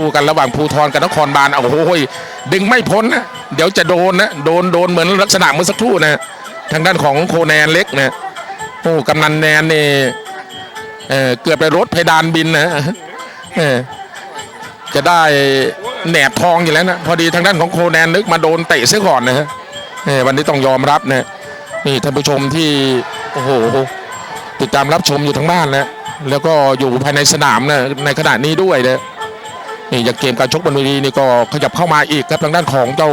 ดูกันระหว่างภูทรกับนครบาลโอ้โหดึงไม่พ้นนะเดี๋ยวจะโดนนะโดนโดนเหมือนลักษณะเมื่อสักครู่นะทางด้านของโคแนนเล็กนะโอ้กำนันแนนนี่เออเกือบไปรถเพดานบินนะเออจะได้แหนบทองอยู่แล้วนะพอดีทางด้านของโคแนนนึกมาโดนเตะเสียก่อนนะฮะเออวันนี้ต้องยอมรับนะนี่ท่านผู้ชมที่โอ้โหติดตามรับชมอยู่ทั้งบ้านนะแล้วก็อยู่ภายในสนามนะในขณะนี้ด้วยนะ นี่อย่างเกมการชกบนเวทีนี่ก็ขยับเข้ามาอีกครับทางด้านของเจ้า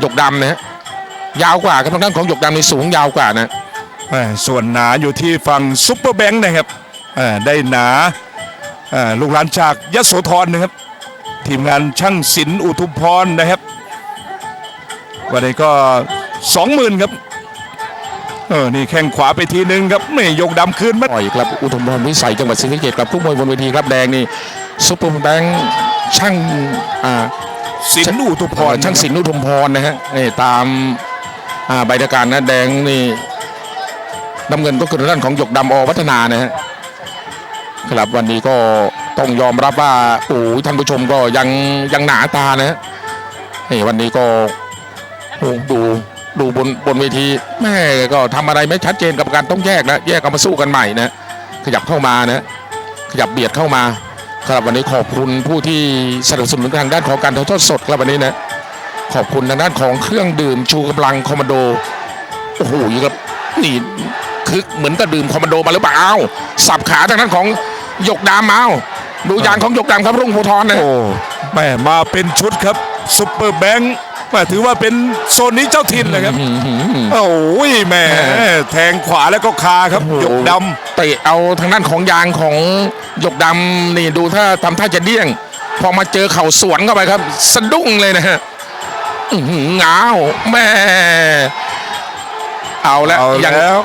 หยกดำนะฮะยาวกว่าครับทางด้านของหยกดำนี่สูงยาวกว่านะส่วนหนาอยู่ที่ฝั่งซุปเปอร์แบงค์นะครับได้หนาลูกหลานจากยโสธรนะครับ ทีมงานช่างศิลป์อุทุมพรนะครับ วันนี้ก็สองหมื่นครับ เออ นี่แข้งขวาไปทีนึงครับไม่ยกดำคืนมาปล่อยครับอุทุมพรวิสัยจังหวัดศรีสะเกษครับผู้มวยบนเวทีครับแดงนี่ซุปเปอร์แบงค์ช่างอ่าศิลป์อุทุมพรช่างศิลป์อุทุมพรนะฮะนี่ตามอ่าใบราการนะแดงนี่น้ำเงินก็คือทางด้านของหยกดำอวัฒนานะฮะครับวันนี้ก็ต้องยอมรับว่าโอ้ยท่านผู้ชมก็ยังยังหนาตานะฮะนี่วันนี้ก็โอ้ดู ดูบนบนเวทีแม่ก็ทำอะไรไม่ชัดเจนกับการต้องแยกนะแยกกันมาสู้กันใหม่นะขยับเข้ามานะขยับเบียดเข้ามาครับวันนี้ขอบคุณผู้ที่สนับสนุนทางด้านของการถ่ายทอดสดครับวันนี้นะขอบคุณทางด้านของเครื่องดื่มชูกำลังคอมมานโดโอ้โหครับนี่คึกเหมือนกับดื่มคอมมานโดมาหรือเปล่าสับขาทางด้านของหยกดำเอาดูยางของหยกดำครับรุ่งภูทรนะโอ้แม่มาเป็นชุดครับซุปเปอร์แบงค์ แม่ถือว่าเป็นโซนนี้เจ้าถิ่นเลยครับโอ้ยแม่แทงขวาแล้วก็คาครับยกดำเตะเอาทางด้านของยางของหยกดำนี่ดูถ้าทำท่าจะเดี้ยง พอมาเจอเข่าสวนเข้าไปครับ สะดุ้งเลยนะฮะอื้อหือง้าวแม่เอาแล้วเอายังแล้ว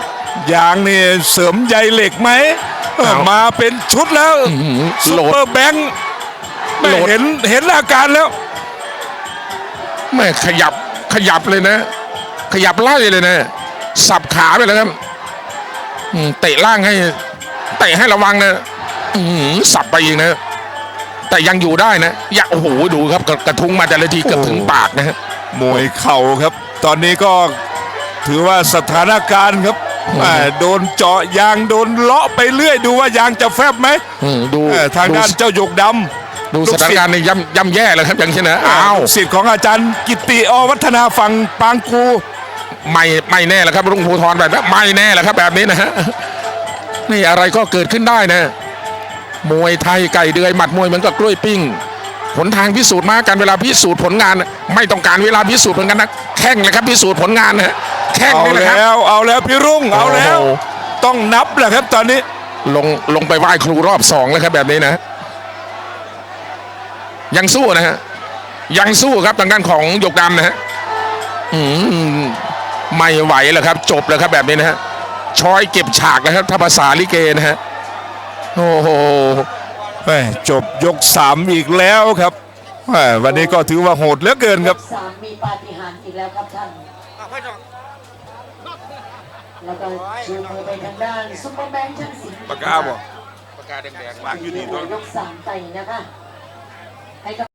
ยางนี่เสริมใยเหล็กไหมเออเอามาเป็นชุดแล้วอื้อหือซุโหลปดเปอร์แบงค์แม่โหลดเห็นเห็นอาการแล้ว แม่ขยับขยับเลยนะ ขยับไล่เลยนะสับขาไปเลยครับอืมเตะล่างให้เตะให้ระวังนะอื้อหือสับไปอีกนะ แต่ยังอยู่ได้นะอย่าโอ้โหดูครับกระกระทุ้งมาแต่ละทีเกือบถึงปากนะฮะมวยเข่าครับ ตอนนี้ก็ถือว่าสถานการณ์ครับอ่าโดนเจาะยางโดนเลาะไปเรื่อย ดูว่ายางจะแฟบไหมอืมดูเออทางด้านดูเจ้าหยกดำ ดูลูสกศิษย์ถานการณ์ในย่ำย่ำแย่เลยครับอย่างเช่นนะอ้าอ้าววสิทธิ์ของอาจารย์กิติอวัฒนาฝั่งปางกูไม่ไม่แน่แล้วครับรุ่งภูทรแบบนี้ไม่แน่แล้วครับแบบนี้นะฮะนี่อะไรก็เกิดขึ้นได้นะ มวยไทยไก่เดือยหมัดมวยเหมือนกับกล้วยปิ้งหนทางพิสูจน์มาการเวลาพิสูจน์ผลงาน ไม่ต้องการเวลาพิสูจน์ผลงานนะแข่งเลยครับพิสูจน์ผลงานนะฮะแข่งเอานี่แหละครับแล้วเอาแล้วพี่รุ่งเอาแล้วโอ้โหต้องนับแหละครับตอนนี้ลงลงไปไหว้ครูรอบสองแล้วครับแบบนี้นะ ยังสู้นะฮะยังสู้ครับทางด้านของหยกดำนะฮะอืมไม่ไหวแล้วครับ จบแล้วครับแบบนี้นะฮะช้อยเก็บฉากแล้วครับถ้าภาษาลิเกนะฮะโอ้โหแม่จบยกสามอีกแล้วครับแม่วันนี้ก็ถือว่าโหดเหลือเกินครับสามมีปาฏิหาริย์อีกแล้วครับท่านแล้วก็ชูมือไปทางด้านซุปเปอร์แบงค์ช่างศิลป์ปากกาบ่ปากกาแดงปากอยู่นี่ยกสามไต่นะคะให้กับ はい。